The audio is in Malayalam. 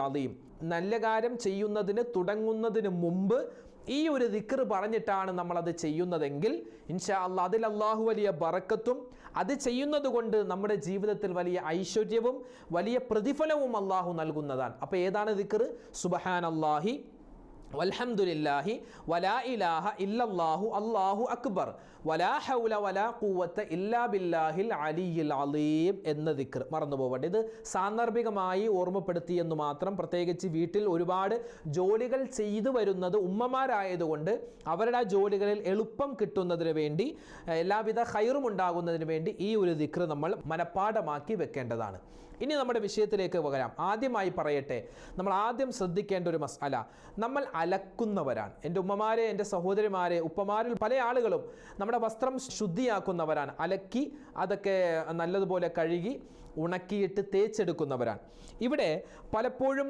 അലീം നല്ല കാര്യം ചെയ്യുന്നതിന് തുടങ്ങുന്നതിന് മുമ്പ് ഈ ഒരു ദിക്കർ പറഞ്ഞിട്ടാണ് നമ്മളത് ചെയ്യുന്നതെങ്കിൽ ഇൻഷാ അല്ല അതിൽ അള്ളാഹു വലിയ ബറക്കത്തും അത് ചെയ്യുന്നത് കൊണ്ട് നമ്മുടെ ജീവിതത്തിൽ വലിയ ഐശ്വര്യവും വലിയ പ്രതിഫലവും അള്ളാഹു നൽകുന്നതാണ്. അപ്പോൾ ഏതാണ് ദിക്കർ സുബഹാൻ അള്ളാഹി വൽഹംദുലില്ലാഹി വലാ ഇലാഹ ഇല്ലല്ലാഹു അല്ലാഹു അക്ബർ. വലാ ഹൗല വലാ കൂവത്ത് ഇല്ലാ ബില്ലാഹിൽ അലിയിൽ അലീം എന്ന ദിക്ർ. മറന്നു പോകട്ടെ ഇത് സാന്ദർഭികമായി ഓർമ്മപ്പെടുത്തി എന്ന് മാത്രം പ്രത്യേകിച്ച് വീട്ടിൽ ഒരുപാട് ജോലികൾ ചെയ്തു വരുന്നത് ഉമ്മമാരായതുകൊണ്ട് അവരുടെ ആ ജോലികളിൽ എളുപ്പം കിട്ടുന്നതിന് വേണ്ടി എല്ലാവിധ ഹൈറും ഉണ്ടാകുന്നതിന് വേണ്ടി ഈ ഒരു ദിക്ർ നമ്മൾ മനഃപ്പാടമാക്കി വെക്കേണ്ടതാണ്. ഇനി നമ്മുടെ വിഷയത്തിലേക്ക് വരാം ആദ്യമായി പറയട്ടെ നമ്മൾ ആദ്യം ശ്രദ്ധിക്കേണ്ട ഒരു മസാല നമ്മൾ അലക്കുന്നവരാണ്. എന്റെ ഉമ്മമാരെ എന്റെ സഹോദരിമാരെ ഉപ്പമാരിൽ പല ആളുകളും നമ്മുടെ വസ്ത്രം ശുദ്ധിയാക്കുന്നവരാണ്. അലക്കി അതൊക്കെ നല്ലതുപോലെ കഴുകി ഉണക്കിയിട്ട് തേച്ചെടുക്കുന്നവരാണ്. ഇവിടെ പലപ്പോഴും